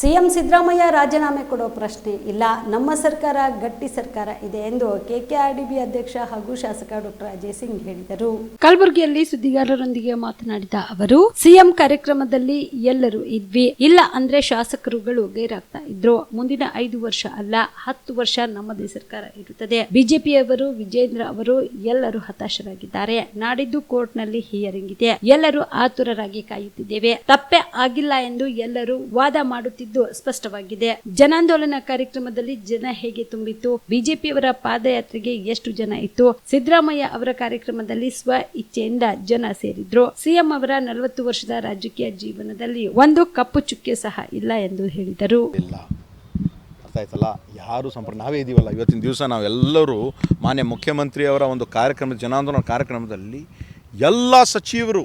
CM Siddaramaiah ರಾಜೀನಾಮೆ ಕೊಡೋ ಪ್ರಶ್ನೆ ಇಲ್ಲ. ನಮ್ಮ ಸರ್ಕಾರ ಗಟ್ಟಿ ಸರ್ಕಾರ ಇದೆ ಎಂದು ಕೆಕೆಆರ್ಡಿಬಿ ಅಧ್ಯಕ್ಷ ಹಾಗೂ ಶಾಸಕ ಡಾಕ್ಟರ್ ಅಜಯ್ ಸಿಂಗ್ ಹೇಳಿದರು. ಕಲಬುರಗಿಯಲ್ಲಿ ಸುದ್ದಿಗಾರರೊಂದಿಗೆ ಮಾತನಾಡಿದ ಅವರು, ಸಿಎಂ ಕಾರ್ಯಕ್ರಮದಲ್ಲಿ ಎಲ್ಲರೂ ಇದ್ವಿ. ಇಲ್ಲ ಅಂದ್ರೆ ಶಾಸಕರುಗಳು ಗೈರಾಗ್ತಾ ಇದ್ರು. ಮುಂದಿನ ಐದು ವರ್ಷ ಅಲ್ಲ, ಹತ್ತು ವರ್ಷ ನಮ್ಮದೇ ಸರ್ಕಾರ ಇರುತ್ತದೆ. ಬಿಜೆಪಿಯವರು, ವಿಜೇಂದ್ರ ಅವರು ಎಲ್ಲರೂ ಹತಾಶರಾಗಿದ್ದಾರೆ. ನಾಡಿದ್ದು ಕೋರ್ಟ್ನಲ್ಲಿ ಹಿಯರಿಂಗ್ ಇದೆ. ಎಲ್ಲರೂ ಆತುರರಾಗಿ ಕಾಯುತ್ತಿದ್ದೇವೆ. ತಪ್ಪೇ ಆಗಿಲ್ಲ ಎಂದು ಎಲ್ಲರೂ ವಾದ ಮಾಡುತ್ತಿದ್ದು ಸ್ಪಷ್ಟವಾಗಿದೆ. ಜನಾಂದೋಲನ ಕಾರ್ಯಕ್ರಮದಲ್ಲಿ ಜನ ಹೇಗೆ ತುಂಬಿತ್ತು? ಬಿಜೆಪಿಯವರ ಪಾದಯಾತ್ರೆಗೆ ಎಷ್ಟು ಜನ ಇತ್ತು? ಸಿದ್ದರಾಮಯ್ಯ ಅವರ ಕಾರ್ಯಕ್ರಮದಲ್ಲಿ ಸ್ವ ಇಚ್ಛೆಯಿಂದ ಜನ ಸೇರಿದ್ರು. ಸಿಎಂ ಅವರ ನಲವತ್ತು ವರ್ಷದ ರಾಜಕೀಯ ಜೀವನದಲ್ಲಿ ಒಂದು ಕಪ್ಪು ಚುಕ್ಕೆ ಸಹ ಇಲ್ಲ ಎಂದು ಹೇಳಿದರು. ಆಯ್ತಲ್ಲ? ಯಾರು ಸಂಪರ್ಕ ನಾವೇ ಇದ್ದೀವಲ್ಲ ಇವತ್ತಿನ ದಿವಸ ನಾವೆಲ್ಲರೂ ಮಾನ್ಯ ಮುಖ್ಯಮಂತ್ರಿಯವರ ಒಂದು ಕಾರ್ಯಕ್ರಮ ಜನಾಂದೋಲನ ಕಾರ್ಯಕ್ರಮದಲ್ಲಿ ಎಲ್ಲ ಸಚಿವರು,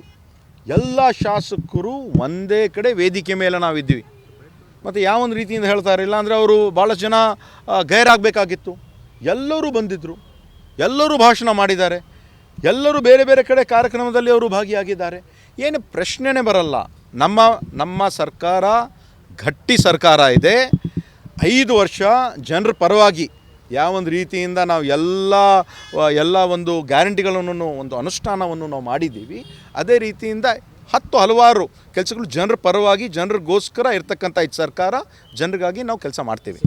ಎಲ್ಲ ಶಾಸಕರು ಒಂದೇ ಕಡೆ ವೇದಿಕೆ ಮೇಲೆ ನಾವಿದ್ದೀವಿ. ಮತ್ತು ಯಾವೊಂದು ರೀತಿಯಿಂದ ಹೇಳ್ತಾರೆ ಇಲ್ಲ ಅಂದರೆ ಅವರು ಭಾಳಷ್ಟು ಜನ ಗೈರಾಗಬೇಕಾಗಿತ್ತು. ಎಲ್ಲರೂ ಬಂದಿದ್ದರು ಎಲ್ಲರೂ ಭಾಷಣ ಮಾಡಿದ್ದಾರೆ. ಎಲ್ಲರೂ ಬೇರೆ ಬೇರೆ ಕಡೆ ಕಾರ್ಯಕ್ರಮದಲ್ಲಿ ಅವರು ಭಾಗಿಯಾಗಿದ್ದಾರೆ. ಏನು ಪ್ರಶ್ನೆನೇ ಬರಲ್ಲ. ನಮ್ಮ ನಮ್ಮ ಸರ್ಕಾರ, ಗಟ್ಟಿ ಸರ್ಕಾರ ಇದೆ. ಐದು ವರ್ಷ ಜನರ ಪರವಾಗಿ ಯಾವೊಂದು ರೀತಿಯಿಂದ ನಾವು ಎಲ್ಲ ಎಲ್ಲ ಒಂದು ಗ್ಯಾರಂಟಿಗಳನ್ನು, ಒಂದು ಅನುಷ್ಠಾನವನ್ನು ನಾವು ಮಾಡಿದ್ದೀವಿ. ಅದೇ ರೀತಿಯಿಂದ ಹತ್ತು ಹಲವಾರು ಕೆಲಸಗಳು ಜನರ ಪರವಾಗಿ, ಜನರಿಗೋಸ್ಕರ ಇರ್ತಕ್ಕಂಥ ಈ ಸರ್ಕಾರ ಜನರಿಗಾಗಿ ನಾವು ಕೆಲಸ ಮಾಡ್ತೀವಿ.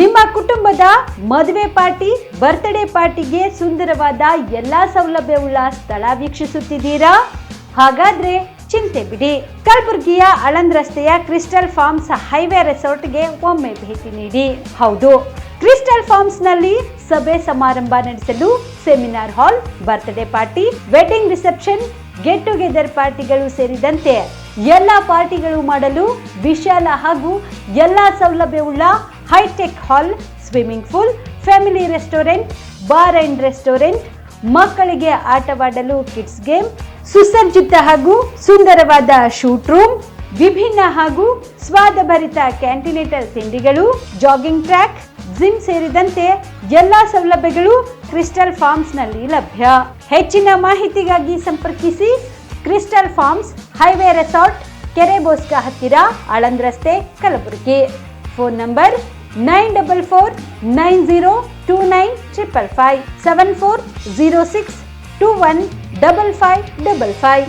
ನಿಮ್ಮ ಕುಟುಂಬದ ಮದುವೆ ಪಾರ್ಟಿ ಬರ್ತ್ಡೇ ಪಾರ್ಟಿಗೆ ಸುಂದರವಾದ ಎಲ್ಲಾ ಸೌಲಭ್ಯವುಳ್ಳ ಸ್ಥಳ ವೀಕ್ಷಿಸುತ್ತಿದ್ದೀರಾ? ಹಾಗಾದ್ರೆ ಚಿಂತೆ ಬಿಡಿ. ಕಲಬುರಗಿಯ ಅಳಂದ್ ರಸ್ತೆಯ ಕ್ರಿಸ್ಟಲ್ ಫಾರ್ಮ್ಸ್ ಹೈವೇ ರೆಸಾರ್ಟ್ಗೆ ಒಮ್ಮೆ ಭೇಟಿ ನೀಡಿ. ಹೌದು, ಕ್ರಿಸ್ಟಲ್ ಫಾರ್ಮ್ಸ್ನಲ್ಲಿ ಸಭೆ ಸಮಾರಂಭ ನಡೆಸಲು seminar hall birthday party wedding reception get together ಪಾರ್ಟಿಗಳು ಸೇರಿದಂತೆ ಎಲ್ಲ ಪಾರ್ಟಿಗಳು ಮಾಡಲು ವಿಶಾಲ ಹಾಗೂ ಎಲ್ಲ ಸೌಲಭ್ಯವುಳ್ಳ hi tech hall, swimming pool, family restaurant, bar and restaurant, ಮಕ್ಕಳಿಗೆ ಆಟವಾಡಲು ಕಿಡ್ಸ್ ಗೇಮ್, ಸುಸಜ್ಜಿತ ಹಾಗೂ ಸುಂದರವಾದ ಶೂಟ್ ರೂಮ್, ವಿಭಿನ್ನ ಹಾಗೂ ಸ್ವಾದಭರಿತ ಕ್ಯಾಂಟಿನೇಟರ್ ತಿಂಡಿಗಳು, ಜಾಗಿಂಗ್ ಟ್ರ್ಯಾಕ್ ಜಿಮ್ ಸೇರಿದಂತೆ ಎಲ್ಲಾ ಸೌಲಭ್ಯಗಳು ಕ್ರಿಸ್ಟಲ್ ಫಾರ್ಮ್ಸ್ನಲ್ಲಿ ಲಭ್ಯ. ಹೆಚ್ಚಿನ ಮಾಹಿತಿಗಾಗಿ ಸಂಪರ್ಕಿಸಿ ಕ್ರಿಸ್ಟಲ್ ಫಾರ್ಮ್ಸ್ ಹೈವೇ ರೆಸಾರ್ಟ್, ಕೆರೆ ಬೋಸ್ಕ ಹತ್ತಿರ, ಆಳಂದ್ ರಸ್ತೆ, Kalaburagi. Phone number nine double four nine zero two nine triple five, seven four zero six two one double five double five.